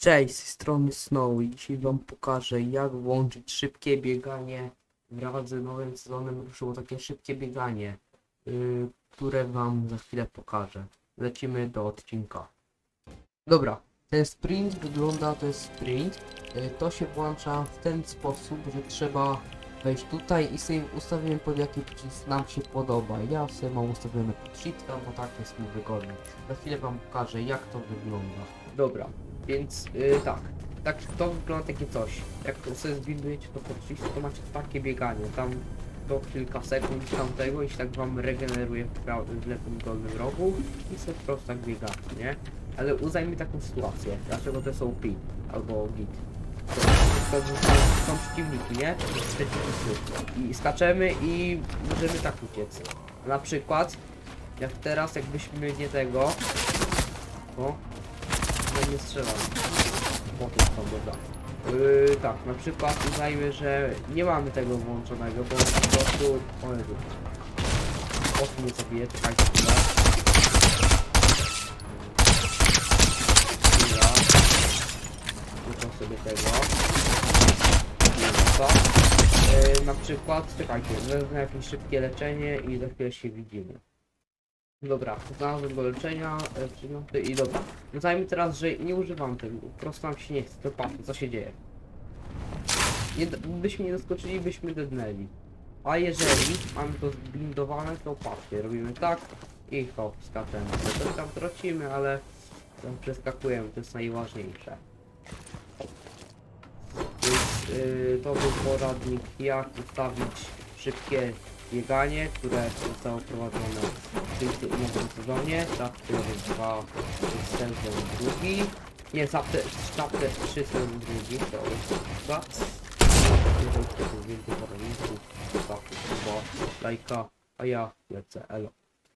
Cześć, z strony Snow i dzisiaj wam pokażę jak włączyć szybkie bieganie wraz z nowym sezonem ruszyło takie szybkie bieganie, yy, które wam za chwilę pokażę. Lecimy do odcinka. Dobra, ten sprint wygląda, to jest sprint. Yy, to się włącza w ten sposób, że trzeba wejść tutaj i sobie ustawimy pod jaki przycisk nam się podoba. Ja sobie mam ustawiony pod shift, bo tak jest mi wygodnie. Za chwilę wam pokażę jak to wygląda. Dobra, więc yy, tak. Tak to wygląda takie coś. Jak sobie zbindujecie to pod przycisk, to macie takie bieganie. Tam do kilka sekund tamtego i się tak wam regeneruje w, w lewym dolnym rogu i sobie po prostu tak biegacie, nie? Ale uznajmy taką sytuację. Dlaczego to jest OP albo git. To, to, to są przeciwniki, nie? I skaczemy i możemy tak uciec. Na przykład, jak teraz jakbyśmy nie tego, o, nie strzelam. Potem są dobra. Yy, tak, na przykład uznajmy, że nie mamy tego włączonego, bo po prostu... O Jezu. Nie zabiję, czekajcie chwilę. Chwila. Wrzucam sobie tego. Co. Yy, na przykład, czekajcie, wezmę jakieś szybkie leczenie i za chwilę się widzimy. Dobra, znalazłem do leczenia, e, przedmioty i dobra. Uznajmy teraz, że nie używam tego, po prostu nam się nie chce, to patrzmy co się dzieje. Nie, byśmy nie doskoczyli, byśmy dednęli. A jeżeli mamy to zblindowane, to patrzcie, robimy tak i hop, skaczemy. To tam tracimy, ale tam przeskakujemy, to jest najważniejsze. Więc yy, to był poradnik jak ustawić szybkie bieganie, które zostało prowadzone w tym nowym sezonie. Chapter 2 sezon drugi. Nie, chapter, chapter 3 sezon drugi, to chyba. Jeżeli chcecie więcej poradników, zostawcie suba, lajka, a ja lecę, elo.